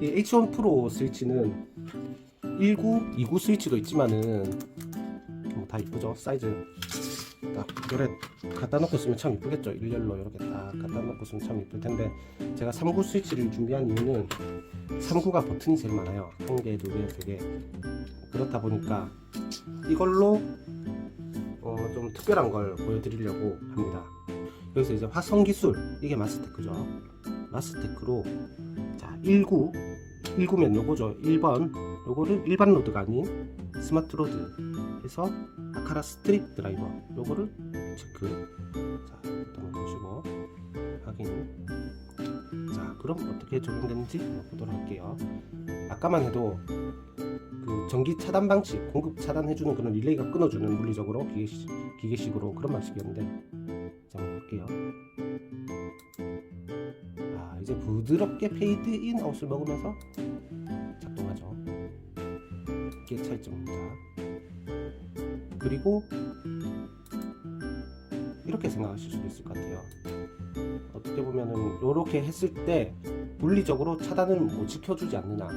이 H1 프로 스위치는 19, 29 스위치도 있지만은 뭐다 이쁘죠? 사이즈 딱 요래 갖다 놓고 쓰면 참 이쁘겠죠? 일렬로 이렇게 딱 갖다 놓고 쓰면 참 이쁠 텐데 제가 39 스위치를 준비한 이유는 39가 버튼이 제일 많아요. 한 개, 두 개, 세 개. 그렇다 보니까 이걸로 어, 좀 특별한 걸 보여드리려고 합니다 여기서 이제 화성 기술 이게 마스테크죠. 마스테크로 자 19, 19면 요거죠. 1번. 요거를 일반 로드가 아닌 스마트 로드 해서 아카라 스트립 드라이버 요거를 체크. 자 일단 보시고 확인. 자 그럼 어떻게 적용되는지 보도록 할게요. 아까만 해도 그 전기 차단 방식 공급 차단해주는 그런 릴레이가 끊어주는 물리적으로 기계식, 기계식으로 그런 방식이었는데 자 한번 볼게요. 아 이제 부드럽게 페이드 인 아웃을 먹으면서 작동하죠. 이게 차이점입니다. 그리고 이렇게 생각하실 수도 있을 것 같아요. 어떻게 보면은 이렇게 했을 때 물리적으로 차단을 못 지켜주지 않느냐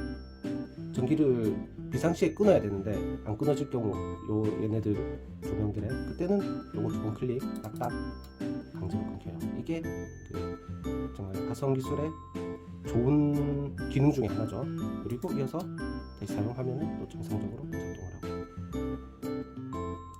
전기를 비상시에 끊어야 되는데 안 끊어질 경우 요 얘네들 조명들의 그때는 요거 두 번 클릭 딱딱 강제로 끊겨요. 이게 그 정말 화성 기술의 좋은 기능 중에 하나죠. 그리고 이어서 다시 사용하면 또 정상적으로 작동을 하고.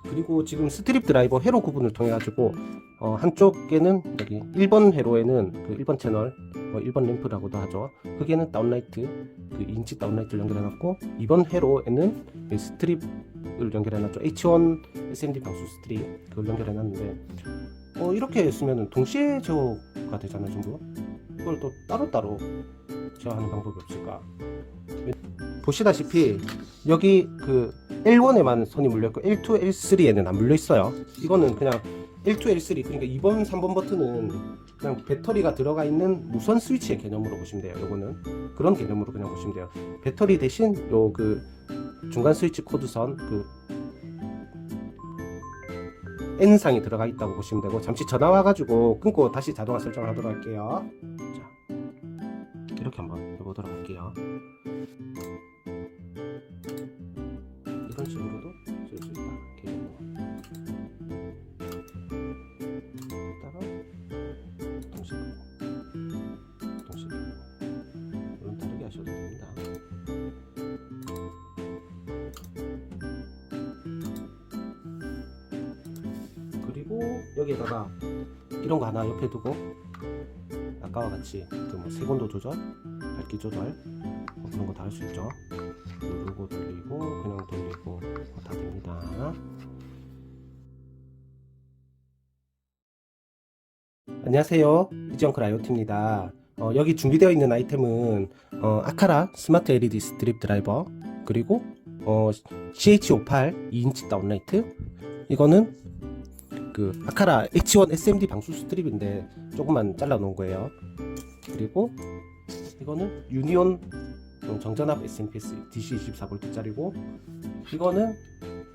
그리고 지금 스트립 드라이버 회로 구분을 통해 가지고 어, 한쪽에는 여기 1번 회로에는 그 1번 채널 뭐 1번 램프라고도 하죠. 거기에는 다운라이트 그 2인치 다운라이트를 연결해 놨고 2번 회로에는 이 스트립을 연결해 놨죠. H1 SMD 방수 스트립 그걸 연결해 놨는데 어, 이렇게 했으면 동시에 제어가 되잖아요 전부 이걸 또 따로따로 제어하는 방법이 없을까? 보시다시피 여기 그 L1에만 선이 물려있고 L2, L3에는 안 물려 있어요. 이거는 그냥 L2, L3 그러니까 2번, 3번 버튼은 그냥 배터리가 들어가 있는 무선 스위치의 개념으로 보시면 돼요 요거는. 그런 개념으로 그냥 보시면 돼요. 배터리 대신 요 그 중간 스위치 코드선 그 N상이 들어가 있다고 보시면 되고 잠시 전화 와가지고 끊고 다시 자동화 설정을 하도록 할게요. 자 이렇게 한번 해보도록 할게요 여기에다가 이런 거 하나 옆에 두고 아까와 같이 그뭐 세곤도 조절, 밝기 조절 뭐 그런 거 다 할 수 있죠. 누르고 돌리고 그냥 돌리고 뭐다 됩니다. 안녕하세요. 이지영클 IoT입니다. 어, 여기 준비되어 있는 아이템은 어, 아카라 스마트 LED 스트립 드라이버 그리고 어, CH58 2인치 다운라이트 이거는 그 아카라 H1 SMD 방수 스트립인데 조금만 잘라 놓은 거예요. 그리고 이거는 유니온 정전압 SMPS DC 24V짜리고 이거는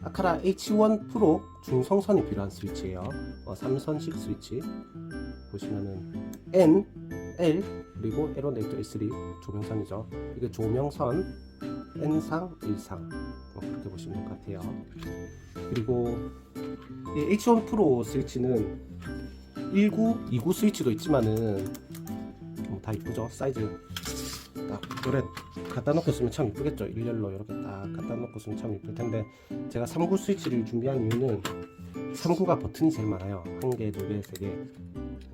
아카라 H1 프로 중성선이 필요한 스위치예요. 어, 3선식 스위치 보시면은 N, L 그리고 L1, L2, L3 조명선이죠. 이게 조명선 N상, 1상. 어, 그렇게 보시면 될 것 같아요. 그리고 이 H1 프로 스위치는 19, 29 스위치도 있지만은 뭐다 이쁘죠? 사이즈 딱 요래. 갖다 놓고 쓰면 참 이쁘겠죠? 일렬로 이렇게 딱 갖다 놓고 쓰면 참 이쁠 텐데 제가 39 스위치를 준비한 이유는 39가 버튼이 제일 많아요. 한 개, 두 개, 세 개.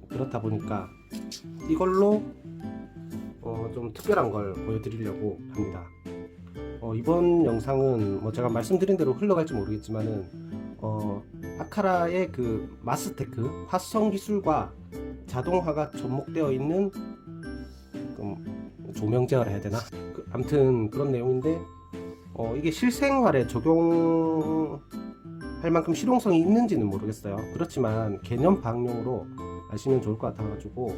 그렇다 보니까 이걸로 어, 좀 특별한 걸 보여드리려고 합니다 어, 이번 영상은 뭐 제가 말씀드린 대로 흘러갈지 모르겠지만은 어, 아카라의 그 마스테크 화성 기술과 자동화가 접목되어 있는 좀 조명 제어를 해야 되나? 그, 아무튼 그런 내용인데 어, 이게 실생활에 적용할 만큼 실용성이 있는지는 모르겠어요. 그렇지만 개념 방용으로 아시면 좋을 것 같아가지고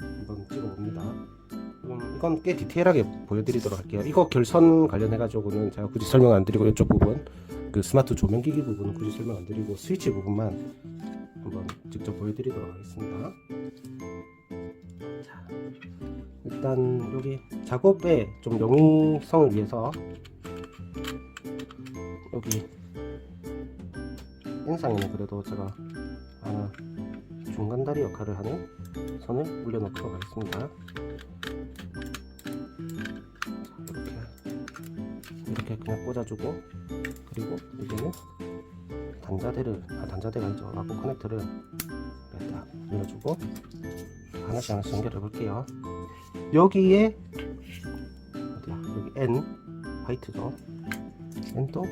한번 찍어봅니다. 음, 이건 꽤 디테일하게 보여드리도록 할게요. 이거 결선 관련해가지고는 제가 굳이 설명 안 드리고 이쪽 부분 그 스마트 조명기기 부분은 굳이 설명 안 드리고 스위치 부분만 한번 직접 보여드리도록 하겠습니다. 자, 일단 여기 작업에 좀 용이성을 위해서 여기 N상에는 그래도 제가 하나 중간다리 역할을 하는 선을 올려놓도록 하겠습니다. 이렇게 그냥 꽂아주고 그리고 여기는 단자대를 아 단자대가 아니죠. 아고 커넥터를 딱 눌러주고 하나씩 하나씩 연결해 볼게요. 여기에 어디야? 여기 N 화이트죠. N도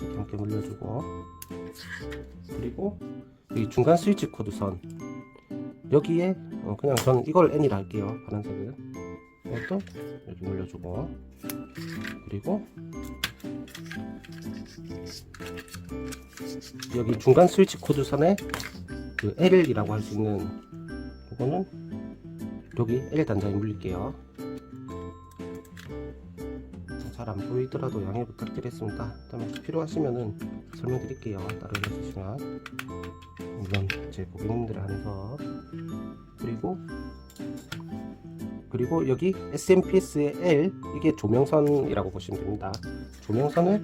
이렇게 함께 물려주고 그리고 이 중간 스위치 코드 선. 여기에 어, 그냥 저는 이걸 N이라 할게요. 파란색은 이것도 여기 물려주고. 그리고 여기 중간 스위치 코드 선에 그 L이라고 할 수 있는 이거는 여기 L 단자에 물릴게요. 잘 안 보이더라도 양해 부탁드리겠습니다. 그다음에 필요하시면은 설명드릴게요. 따로 해주시면. 물론 제 고객님들을 한해서. 그리고 그리고 여기 SMPS의 L 이게 조명선이라고 보시면 됩니다. 조명선을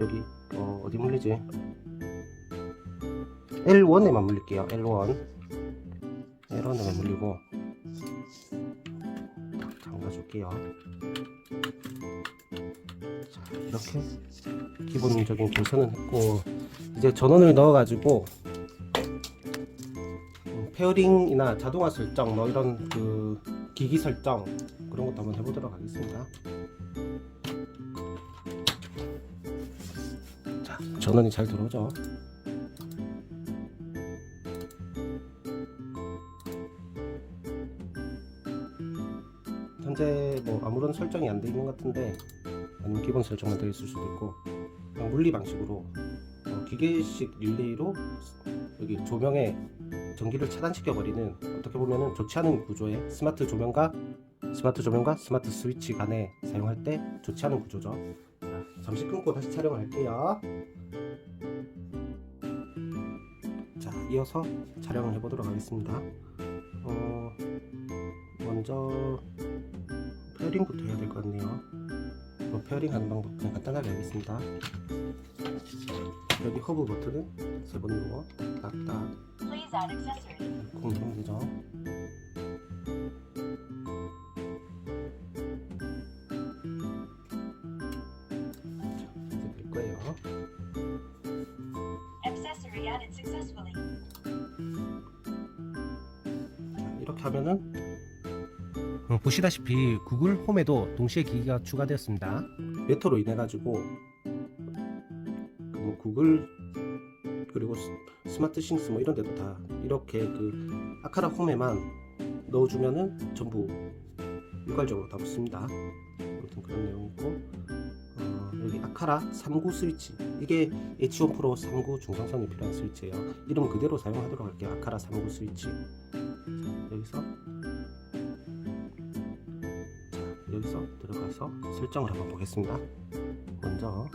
여기 어, 어디 물리지? L1에만 물릴게요. L1. L1에만 물리고 딱 잠가줄게요. 자 이렇게 기본적인 교선은 했고 이제 전원을 넣어가지고 음, 페어링이나 자동화 설정 뭐 이런 그 기기 설정 그런 것도 한번 해보도록 하겠습니다. 자 전원이 잘 들어오죠. 현재 뭐 아무런 설정이 안 돼 있는 것 같은데 아니면 기본 설정만 되어 있을 수도 있고 물리 방식으로 어, 기계식 릴레이로 여기 조명에 전기를 차단시켜 버리는 어떻게 보면은 좋지 않은 구조의 스마트 조명과 스마트 조명과 스마트 스위치 간에 사용할 때 좋지 않은 구조죠. 자, 잠시 끊고 다시 촬영을 할게요. 자, 이어서 촬영을 해보도록 하겠습니다. 어, 먼저 페어링부터 해야 될 것 같네요. 뭐 페어링 하는 방법 그냥 간단하게 하겠습니다. 여기 허브 버튼을 세 번 누르고 딱딱 Please add accessory. 콩 누르면 되죠. 자, 이제 될 거예요. Accessory added successfully. 자, 이렇게 하면은 어, 보시다시피 구글 홈에도 동시에 기기가 추가되었습니다. 메터로 인해 가지고 뭐 구글 스- 스마트 싱스 뭐 이런 데도 다 이렇게 그 아카라 홈에만 넣어주면은 전부 일괄적으로 다 붙습니다. 아무튼 그런 내용이 있고 어, 여기 아카라 39 스위치 이게 H1 프로 39 중성선이 필요한 스위치예요. 이름 그대로 사용하도록 할게요. 아카라 39 스위치. 자, 여기서 자, 여기서 들어가서 설정을 한번 보겠습니다. 먼저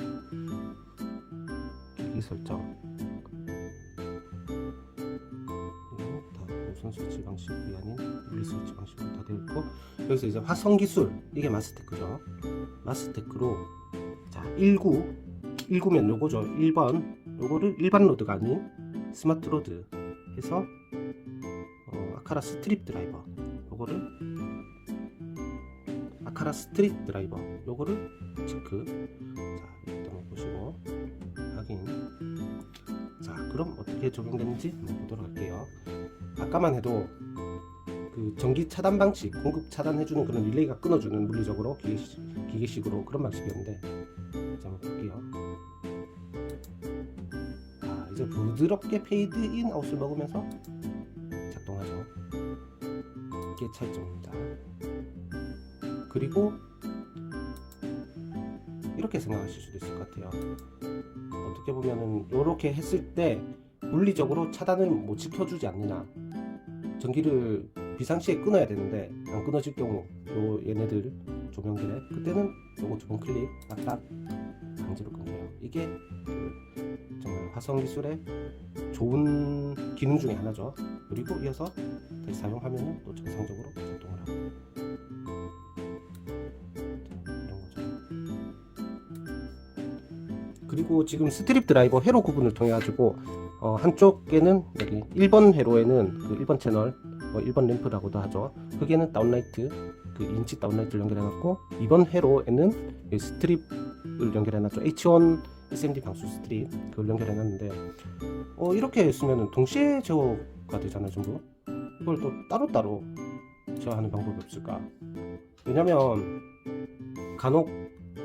기기 설정 다 무선 스위치 방식이 아닌 물리 스위치 방식으로 다 되어 있고 여기서 이제 화성 기술 이게 마스테크죠. 마스테크로 자 19, 19면 요거죠. 1번 요거를 일반 로드가 아닌 스마트 로드 해서 어, 아카라 스트립 드라이버. 요거를 아카라 스트립 드라이버. 요거를 체크. 자 일단 한번 보시고 확인. 자 그럼 어떻게 적용되는지 한번 보도록 할게요 아까만 해도 그 전기 차단 방식 공급 차단해주는 그런 릴레이가 끊어주는 물리적으로 기계식, 기계식 으로 그런 방식이었는데 자 한번 볼게요. 아 이제 부드럽게 페이드 인 아웃을 먹으면서 작동하죠. 이게 차이점입니다. 그리고 이렇게 생각하실 수도 있을 것 같아요. 어떻게 보면은 이렇게 했을 때 물리적으로 차단을 못 지켜주지 않느냐 전기를 비상시에 끊어야 되는데 안 끊어질 경우 요 얘네들 조명들에 그때는 요거 두 번 클릭 딱딱 강제로 끄네요. 이게 그 정말 화성 기술의 좋은 기능 중에 하나죠. 그리고 이어서 다시 사용하면 또 정상적으로 작동을 하고 자, 그리고 지금 스트립 드라이버 회로 구분을 통해 가지고 어, 한쪽에는 여기 1번 회로에는 그 1번 채널 어, 1번 램프라고도 하죠. 거기에는 다운라이트 그 인치 다운라이트를 연결해 놨고 2번 회로에는 이 스트립을 연결해 놨죠. H1 SMD 방수 스트립 그걸 연결해 놨는데 어, 이렇게 쓰면은 동시에 제어가 되잖아요, 전부. 이걸 또 따로따로 제어하는 방법이 없을까? 왜냐면 간혹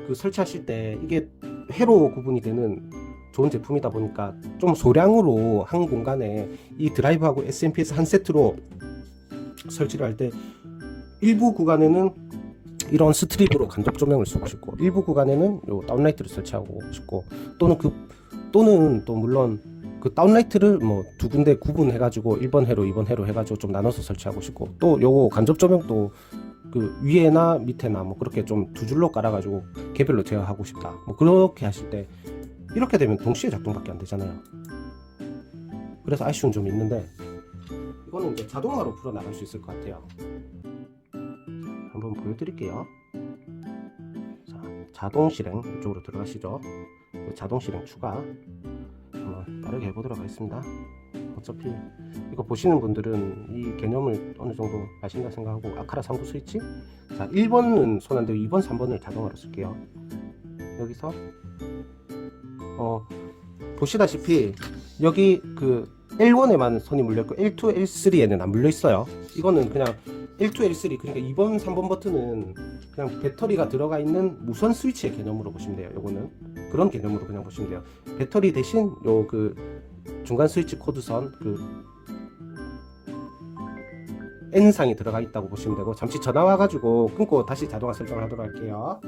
그 설치하실 때 이게 회로 구분이 되는 좋은 제품이다 보니까 좀 소량으로 한 공간에 이 드라이브하고 SMPS 한 세트로 설치를 할 때 일부 구간에는 이런 스트립으로 간접 조명을 쓰고 싶고 일부 구간에는 요 다운라이트를 설치하고 싶고 또는 그 또는 또 물론 그 다운라이트를 뭐 두 군데 구분해 가지고 1번 회로 2번 회로 해 가지고 좀 나눠서 설치하고 싶고 또 요거 간접 조명도 그 위에나 밑에나 뭐 그렇게 좀 두 줄로 깔아 가지고 개별로 제어하고 싶다. 뭐 그렇게 하실 때 이렇게 되면 동시에 작동밖에 안 되잖아요. 그래서 아쉬운 점이 있는데 이거는 이제 자동화로 풀어 나갈 수 있을 것 같아요. 한번 보여드릴게요. 자, 자동 실행 이쪽으로 들어가시죠. 그 자동 실행 추가 한번 빠르게 해보도록 하겠습니다. 어차피 이거 보시는 분들은 이 개념을 어느 정도 아신다 생각하고 아카라 3구 스위치? 자 1번은 손안 대고 2번 3번을 자동화로 쓸게요. 여기서 어 보시다시피 여기 그 L1에만 손이 물렸고 L2, L3에는 안 물려 있어요. 이거는 그냥 L2, L3 그러니까 2번, 3번 버튼은 그냥 배터리가 들어가 있는 무선 스위치의 개념으로 보시면 돼요. 요거는 그런 개념으로 그냥 보시면 돼요. 배터리 대신 요 그 중간 스위치 코드선 그 N상이 들어가 있다고 보시면 되고 잠시 전화 와가지고 끊고 다시 자동화 설정을 하도록 할게요.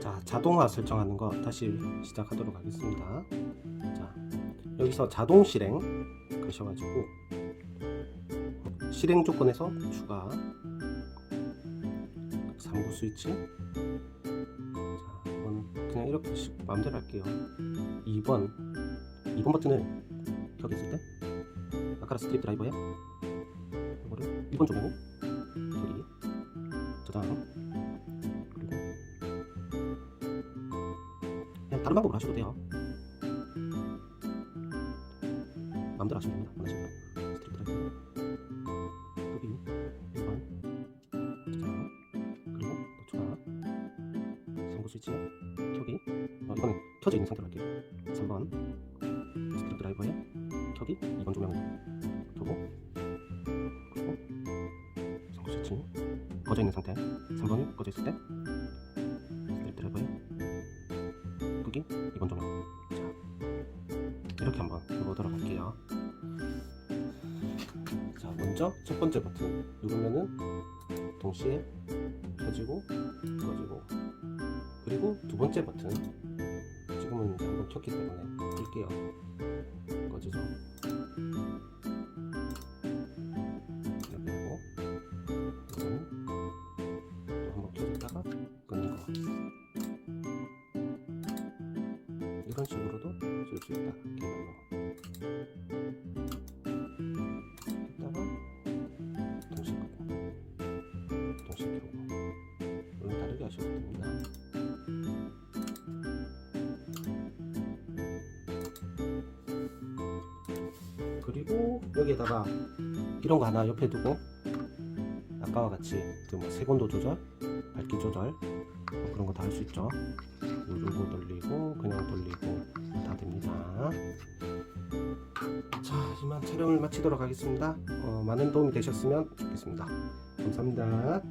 자 자동화 설정하는 거 다시 시작하도록 하겠습니다. 자 여기서 자동 실행 가셔가지고 실행 조건에서 추가 3구 스위치. 자 이건 그냥 이렇게 씩 마음대로 할게요. 2번 2번 버튼을 켜게 했을 때 아까라 스트립 드라이버에 이거를 2번 조명 켜기 저장 그리고 그냥 다른 방법으로 하셔도 돼요 마음대로 하시면 됩니다 원하시면 스트립 드라이버 끄기 1번 저장 그리고 또 추가 3구 스위치 켜기 어, 이거는 켜져 있는 상태로 할게요 3번 스트립 드라이버에 켜기 2번 조명 켜고 그리고 3구 스위치 꺼져 있는 상태 3번이 꺼져 있을 때 이렇게 한번 해보도록 할게요. 자 먼저 첫 번째 버튼. 누르면은 동시에 켜지고 꺼지고. 그리고 두 번째 버튼. 지금은 한번 켰기 때문에 끌게요. 꺼지죠 이런 식으로도 쓸 수 있다. 개별로 켰다가 동시에 끄고 동시에 켜고. 물론 다르게 하셔도 됩니다. 그리고 여기에다가 이런 거 하나 옆에 두고 아까와 같이 그뭐 색온도 조절, 밝기 조절 뭐 그런 거 다 할 수 있죠. 누르고 돌리고 그냥 돌리고 다 됩니다. 자 이만 촬영을 마치도록 하겠습니다. 어, 많은 도움이 되셨으면 좋겠습니다. 감사합니다.